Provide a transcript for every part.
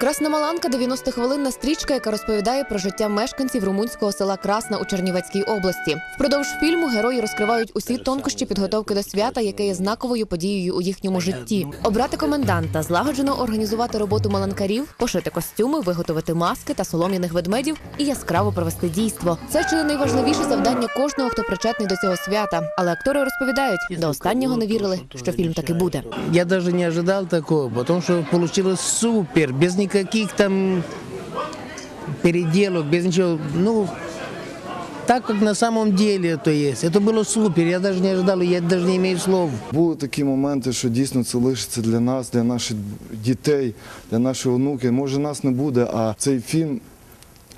Красна Маланка 90 хвилинна стрічка, яка розповідає про життя мешканців румунського села Красна у Чернівецькій області. Впродовж фільму герої розкривають усі тонкощі підготовки до свята, яке є знаковою подією у їхньому житті. Обрати коменданта, злагоджено організувати роботу маланкарів, пошити костюми, виготовити маски та солом'яних ведмедів і яскраво провести дійство. Це чи не найважливіше завдання кожного, хто причетний до цього свята. Але актори розповідають, до останнього не вірили, що фільм таки буде. Я даже не ожидал такого, потому что получилось супер, без никаких там переделок, без ничего. Ну, так, как на самом деле это есть. Это было супер, я даже не ожидал, я даже не имею слов. Були такі моменти, що дійсно це лишиться для нас, для наших дітей, для наших онуків. Може, нас не буде, а цей фільм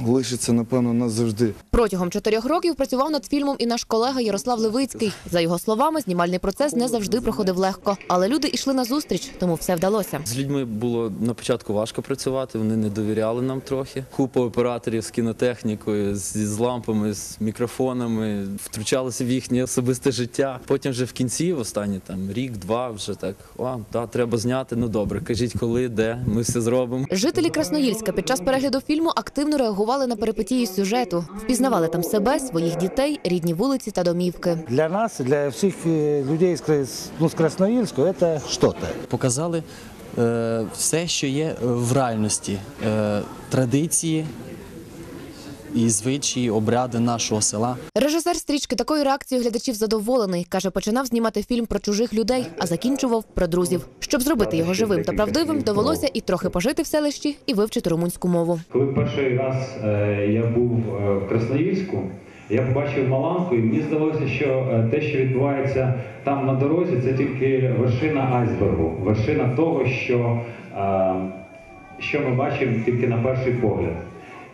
лишиться, напевно, назавжди. Протягом чотирьох років працював над фільмом і наш колега Ярослав Левицький. За його словами, знімальний процес не завжди проходив легко, але люди йшли на зустріч, тому все вдалося. З людьми було на початку важко працювати, вони не довіряли нам трохи. Купа операторів з кінотехнікою, з, з лампами, з мікрофонами, втручалися в їхнє особисте життя. Потім вже в кінці, в останні там рік-два, вже так, о, да, треба зняти. Ну добре, кажіть, коли, де, ми все зробимо. Жителі Красноїльська під час перегляду фільму активно реагували на перипетії сюжету, впізнавали там себе, своїх дітей, рідні вулиці та домівки. Для нас, для всіх е, людей з, ну, з Красноїльську, це щось. показали е, все, що є е, в реальності, е, традиції і звичаї, обряди нашого села. Режисер стрічки такою реакцією глядачів задоволений. каже, починав знімати фільм про чужих людей, а закінчував про друзів. Щоб зробити його живим та правдивим, довелося і трохи пожити в селищі, і вивчити румунську мову. Коли перший раз е, я був е, в Красноїльську, я побачив Маланку, і мені здалося, що е, те, що відбувається там на дорозі, це тільки вершина айсбергу, вершина того, що, що ми бачимо тільки на перший погляд.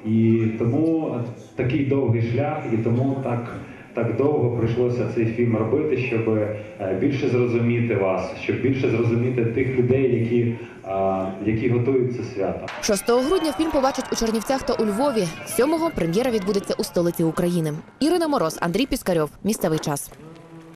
І тому такий довгий шлях, і тому так, так довго прийшлося цей фільм робити, щоб е, більше зрозуміти вас, щоб більше зрозуміти тих людей, які, е, які готують це свято. 6 грудня фільм побачать у Чернівцях та у Львові. 7-го прем'єра відбудеться у столиці України. Ірина Мороз, Андрій Піскарьов. Місцевий час.